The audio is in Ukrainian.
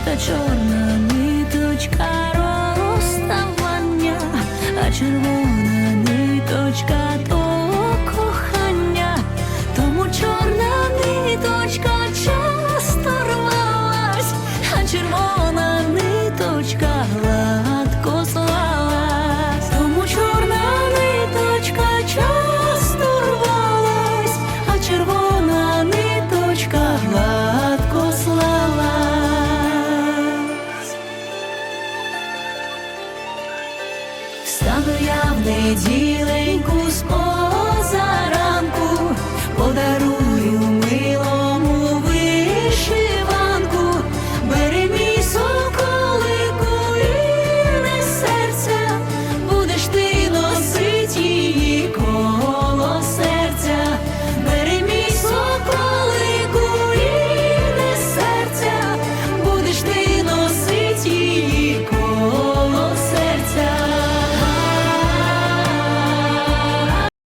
Ой, та чорна ниточка розставання, а червона ниточка то кохання, тому чорна Янду я в неділеньку спо.